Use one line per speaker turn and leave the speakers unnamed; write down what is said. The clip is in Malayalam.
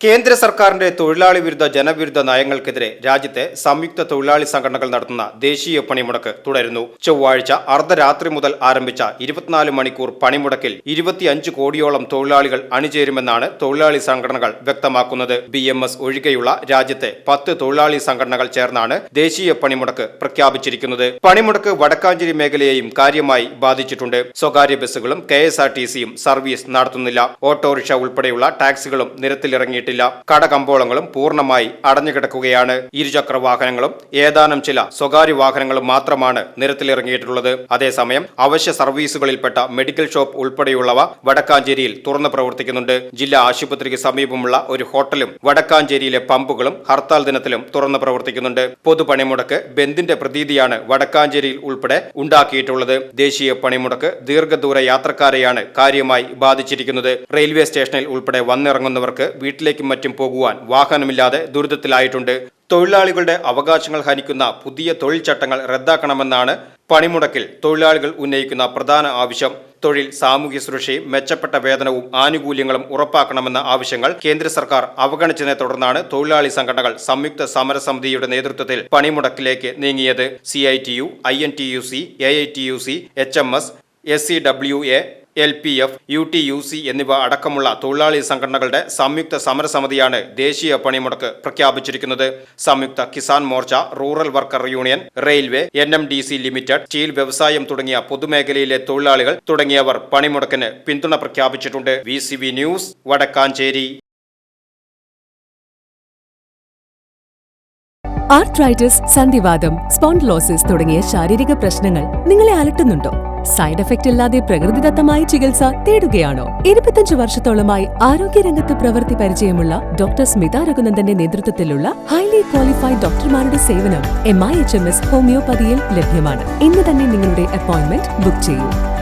കേന്ദ്ര സർക്കാരിന്റെ തൊഴിലാളി വിരുദ്ധ ജനവിരുദ്ധ നയങ്ങൾക്കെതിരെ രാജ്യത്തെ സംയുക്ത തൊഴിലാളി സംഘടനകൾ നടത്തുന്ന ദേശീയ പണിമുടക്ക് തുടരുന്നു. ചൊവ്വാഴ്ച അർദ്ധരാത്രി മുതൽ ആരംഭിച്ച ഇരുപത്തിനാല് മണിക്കൂർ പണിമുടക്കിൽ ഇരുപത്തിയഞ്ച് കോടിയോളം തൊഴിലാളികൾ അണിചേരുമെന്നാണ് തൊഴിലാളി സംഘടനകൾ വ്യക്തമാക്കുന്നത്. ബി എം എസ് ഒഴികെയുള്ള രാജ്യത്തെ പത്ത് തൊഴിലാളി സംഘടനകൾ ചേർന്നാണ് ദേശീയ പണിമുടക്ക് പ്രഖ്യാപിച്ചിരിക്കുന്നത്. പണിമുടക്ക് വടക്കാഞ്ചേരി മേഖലയെയും കാര്യമായി ബാധിച്ചിട്ടുണ്ട്. സ്വകാര്യ ബസ്സുകളും കെ സർവീസ് നടത്തുന്നില്ല. ഓട്ടോറിക്ഷ ഉൾപ്പെടെയുള്ള ടാക്സികളും നിരത്തിലിറങ്ങിയിട്ടില്ല കടകമ്പോളങ്ങളും പൂർണമായി അടഞ്ഞുകിടക്കുകയാണ്. ഇരുചക്ര വാഹനങ്ങളും ഏതാനും ചില സ്വകാര്യ വാഹനങ്ങളും മാത്രമാണ് നിരത്തിലിറങ്ങിയിട്ടുള്ളത്. അതേസമയം അവശ്യ സർവീസുകളിൽപ്പെട്ട മെഡിക്കൽ ഷോപ്പ് ഉൾപ്പെടെയുള്ളവ വടക്കാഞ്ചേരിയിൽ തുറന്നു പ്രവർത്തിക്കുന്നുണ്ട്. ജില്ലാ ആശുപത്രിക്ക് സമീപമുള്ള ഒരു ഹോട്ടലും വടക്കാഞ്ചേരിയിലെ പമ്പുകളും ഹർത്താൽ ദിനത്തിലും തുറന്നു പ്രവർത്തിക്കുന്നുണ്ട്. പൊതുപണിമുടക്ക് ബന്ദിന്റെ പ്രതീതിയാണ് വടക്കാഞ്ചേരിയിൽ ഉൾപ്പെടെ ഉണ്ടാക്കിയിട്ടുള്ളത്. ദേശീയ പണിമുടക്ക് ദീർഘദൂര യാത്രക്കാരെയാണ് കാര്യമായി ബാധിച്ചിരിക്കുന്നത്. റെയിൽവേ സ്റ്റേഷനിൽ ഉൾപ്പെടെ വന്നിറങ്ങുന്നവർക്ക് വീട്ടിലേക്കും മറ്റും പോകുവാൻ വാഹനമില്ലാതെ ദുരിതത്തിലായിട്ടുണ്ട്. തൊഴിലാളികളുടെ അവകാശങ്ങൾ ഹനിക്കുന്ന പുതിയ തൊഴിൽ ചട്ടങ്ങൾ റദ്ദാക്കണമെന്നാണ് പണിമുടക്കിൽ തൊഴിലാളികൾ ഉന്നയിക്കുന്ന പ്രധാന ആവശ്യം. തൊഴിൽ സാമൂഹ്യ സുരക്ഷയും മെച്ചപ്പെട്ട വേതനവും ആനുകൂല്യങ്ങളും ഉറപ്പാക്കണമെന്ന ആവശ്യങ്ങൾ കേന്ദ്ര സർക്കാർ അവഗണിച്ചതിനെ തുടർന്നാണ് തൊഴിലാളി സംഘടനകൾ സംയുക്ത സമരസമിതിയുടെ നേതൃത്വത്തിൽ പണിമുടക്കിലേക്ക് നീങ്ങിയത്. C I T U I N T U C A I T U C H M S S C W A L P F U T U C എന്നിവ അടക്കമുള്ള തൊഴിലാളി സംഘടനകളുടെ സംയുക്ത സമരസമിതിയാണ് ദേശീയ പണിമുടക്ക് പ്രഖ്യാപിച്ചിരിക്കുന്നത്. Samyukta Kisan Morcha rural worker union railway N M D C limited steel വ്യവസായം തുടങ്ങിയ പൊതുമേഖലയിലെ തൊഴിലാളികൾ തുടങ്ങിയവർ പണിമുടക്കിന് പിന്തുണ പ്രഖ്യാപിച്ചിട്ടുണ്ട്. V C V news Vadakkanchery.
Arthritis സന്ധിവാദം സ്പോണ്ടിലോസിസ് തുടങ്ങിയ ശാരീരിക പ്രശ്നങ്ങൾ നിങ്ങളെ അലട്ടുന്നുണ്ടോ? സൈഡ് എഫക്റ്റ് ഇല്ലാതെ പ്രകൃതിദത്തമായ ചികിത്സ തേടുകയാണോ? ഇരുപത്തിയഞ്ച് വർഷത്തോളമായി ആരോഗ്യരംഗത്ത് പ്രവൃത്തി പരിചയമുള്ള ഡോക്ടർ സ്മിത രഘുനന്ദന്റെ നേതൃത്വത്തിലുള്ള ഹൈലി ക്വാളിഫൈഡ് ഡോക്ടർമാരുടെ സേവനം M I H M S ഹോമിയോപ്പതിയിൽ ലഭ്യമാണ്. ഇന്ന് തന്നെ നിങ്ങളുടെ അപ്പോയിന്റ്മെന്റ് ബുക്ക് ചെയ്യൂ.